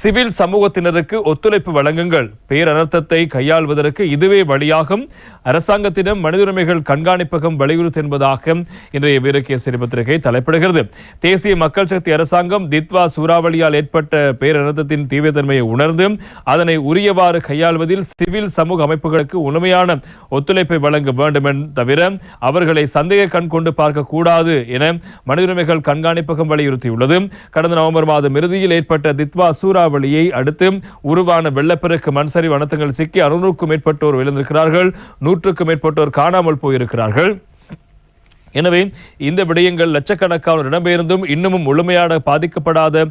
Civil சமூகத்தினருக்கு ஒத்துழைப்பு வழங்குங்கள். பேரனர்த்தத்தை கையாள்வதற்கு இதுவே வழியாகும். அரசாங்கத்திடம் மனித உரிமைகள் கண்காணிப்பகம் வலியுறுத்து என்பதாக இன்றைய வீரக்கிய பத்திரிகை தலைப்பிடுகிறது. தேசிய மக்கள் சக்தி அரசாங்கம் தித்வா சூறாவளியால் ஏற்பட்ட பேரனர்த்தத்தின் தீவிரத்தன்மையை உணர்ந்து அதனை உரியவாறு கையாள்வதில் சிவில் சமூக அமைப்புகளுக்கு உண்மையான ஒத்துழைப்பை வழங்க வேண்டும் என் தவிர அவர்களை சந்தேக கண் கொண்டு பார்க்க கூடாது என மனித உரிமைகள் கண்காணிப்பகம் வலியுறுத்தியுள்ளது. கடந்த நவம்பர் மாதம் இறுதியில் ஏற்பட்ட தித்வா சூறாவளியை அடுத்து உருவான வெள்ளப்பெருக்கு மண்சரி வனத்தங்கள் சிக்கி அறுநூறுக்கும் மேற்பட்டோர் விழுந்திருக்கிறார்கள் நூற்றுக்கும் மேற்பட்டோர் காணாமல் போயிருக்கிறார்கள். எனவே இந்த விடயங்கள் லட்சக்கணக்கான இடம்பெயர்ந்தும் இன்னமும் முழுமையாக பாதிக்கப்படாத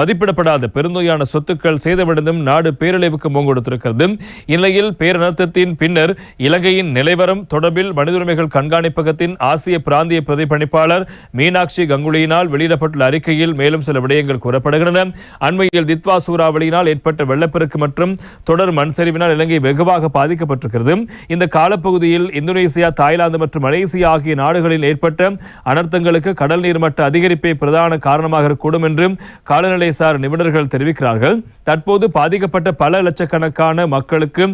மதிப்பிடப்படாத பெருந்தொகையான சொத்துக்கள் சேதமடைந்தும் நாடு பேரழிவுக்கு முங்கொடுத்திருக்கிறது இந்நிலையில் பேரனர்த்தத்தின் பின்னர் இலங்கையின் நிலைவரம் தொடர்பில் மனித உரிமைகள் கண்காணிப்பகத்தின் ஆசிய பிராந்திய பிரதிபணிப்பாளர் மீனாட்சி கங்குலியினால் வெளியிடப்பட்டுள்ள அறிக்கையில் மேலும் சில விடயங்கள் கூறப்படுகின்றன. அண்மையில் தித்வா சூறாவளியினால் ஏற்பட்ட வெள்ளப்பெருக்கு மற்றும் தொடர் மண் சரிவினால் இலங்கை வெகுவாக பாதிக்கப்பட்டிருக்கிறது. இந்த காலப்பகுதியில் இந்தோனேசியா தாய்லாந்து மற்றும் மலேசியா ஆகிய நாடுகளில் ஏற்பட்ட அனர்த்தங்களுக்கு கடல் நீர்மட்ட அதிகரிப்பே பிரதான காரணமாக இருக்கக்கூடும் என்றும் காலநிலை சார் நிபுணர்கள் தெரிவிக்கிறார்கள். தற்போது பாதிக்கப்பட்ட பல லட்சக்கணக்கான மக்களுக்கு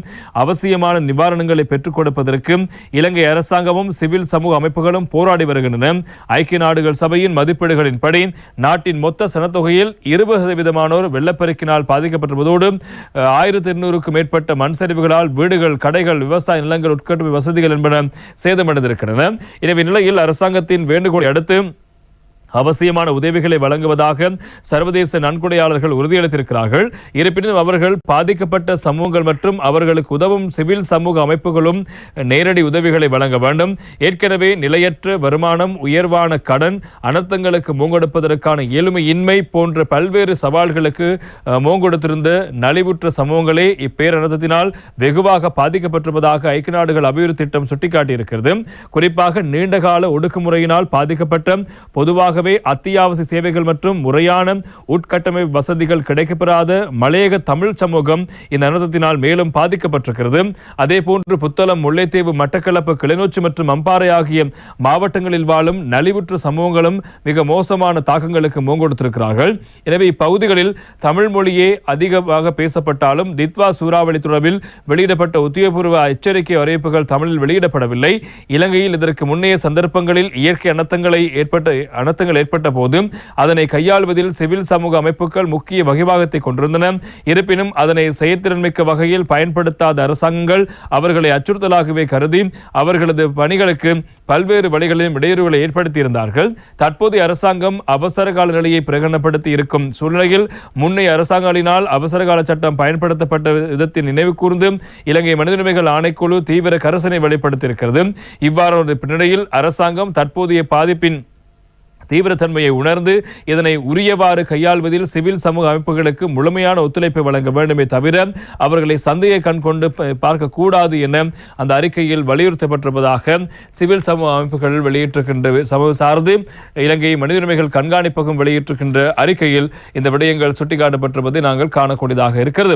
அவசியமான நிவாரணங்களை பெற்றுக் கொடுப்பதற்கு இலங்கை அரசாங்கமும் சிவில் சமூக அமைப்புகளும் போராடி வருகின்றன. ஐக்கிய நாடுகள் சபையின் மதிப்பீடுகளின்படி நாட்டின் மொத்த சனத்தொகையில் இருபது சதவீதமானோர் வெள்ளப்பெருக்கினால் பாதிக்கப்பட்டிருப்பதோடு ஆயிரத்தி எண்ணூறுக்கும் மேற்பட்ட மண் சரிவுகளால் வீடுகள் கடைகள் விவசாய நிலங்கள் உட்கட்டமை வசதிகள் என்பன சேதமடைந்திருக்கின்றன. எனவே நிலையில் அரசாங்கத்தின் வேண்டுகோளை அடுத்து அவசியமான உதவிகளை வழங்குவதாக சர்வதேச நன்கொடையாளர்கள் உறுதியளித்திருக்கிறார்கள். இருப்பினும் அவர்கள் பாதிக்கப்பட்ட சமூகங்கள் மற்றும் அவர்களுக்கு உதவும் சிவில் சமூக அமைப்புகளும் நேரடி உதவிகளை வழங்க வேண்டும். ஏற்கனவே நிலையற்ற வருமானம் உயர்வான கடன் அனர்த்தங்களுக்கு மூங்கொடுப்பதற்கான எளிமையின்மை போன்ற பல்வேறு சவால்களுக்கு மூங்கொடுத்திருந்த நலிவுற்ற சமூகங்களே இப்பேரனர்த்தத்தினால் வெகுவாக பாதிக்கப்பட்டிருப்பதாக ஐக்கிய நாடுகள் அபிவிருத்தி திட்டம் சுட்டிக்காட்டியிருக்கிறது. குறிப்பாக நீண்டகால ஒடுக்குமுறையினால் பாதிக்கப்பட்ட பொதுவாக பொதுவாகவே அத்தியாவசிய சேவைகள் மற்றும் முறையான உட்கட்டமைப்பு வசதிகள் கிடைக்கப்பெறாத மலையக தமிழ் சமூகம் இந்த அனர்த்தத்தினால் மேலும் பாதிக்கப்பட்டிருக்கிறது. அதேபோன்று புத்தளம் முல்லைத்தீவு மட்டக்களப்பு கிளிநொச்சி மற்றும் அம்பாறை ஆகிய மாவட்டங்களில் வாழும் நலிவுற்ற சமூகங்களும் மிக மோசமான தாக்கங்களுக்கு மூங்கொடுத்திருக்கிறார்கள் எனவே இப்பகுதிகளில் தமிழ் மொழியே அதிகமாக பேசப்பட்டாலும் தித்வா சூறாவளி தொடர்பில் வெளியிடப்பட்ட உத்தியோகபூர்வ எச்சரிக்கை அறிவிப்புகள் தமிழில் வெளியிடப்படவில்லை. இலங்கையில் இதற்கு முன்னைய சந்தர்ப்பங்களில் இயற்கை அனர்த்தங்களை ஏற்பட்ட அனர்த்தங்கள் ஏற்பட்ட போது அதனை கையாள்வதில் சிவில் சமூக அமைப்புகள் முக்கிய வகிபாகத்தை கொண்டிருந்தன. இருப்பினும் அதனை செயற்திறன்மிக்க வகையில் பயன்படுத்தாத அரசாங்கங்கள் அவர்களை அச்சுறுத்தலாகவே கருதி அவர்களது பணிகளுக்கு பல்வேறு வழிகளிலும் இடையூறுகளை ஏற்படுத்தியிருந்தார்கள். தற்போதைய அரசாங்கம் அவசர கால நிலையை பிரகடனப்படுத்தி இருக்கும் சூழ்நிலையில் முன்னைய அரசாங்கங்களினால் அவசர கால சட்டம் பயன்படுத்தப்பட்ட விதத்தின் நினைவு கூர்ந்து இலங்கை மனிதரிமைகள் ஆணைக்குழு தீவிர கரசனை வெளிப்படுத்தியிருக்கிறது. இவ்வாறான பின்னணியில் அரசாங்கம் தற்போதைய பாதிப்பின் தீவிரத்தன்மையை உணர்ந்து இதனை உரியவாறு கையாள்வதில் சிவில் சமூக அமைப்புகளுக்கு முழுமையான ஒத்துழைப்பை வழங்க வேண்டுமே தவிர அவர்களை சந்தையை கண் கொண்டு பார்க்கக்கூடாது என அந்த அறிக்கையில் வலியுறுத்தப்பட்டிருப்பதாக சிவில் சமூக அமைப்புகள் வெளியிட்டிருக்கின்ற சமூக சார்ந்து இலங்கை மனித உரிமைகள் கண்காணிப்பகம் வெளியிட்டிருக்கின்ற அறிக்கையில் இந்த விடயங்கள் சுட்டிக்காட்டப்பட்டிருப்பதை நாங்கள் காணக்கூடியதாக இருக்கிறது.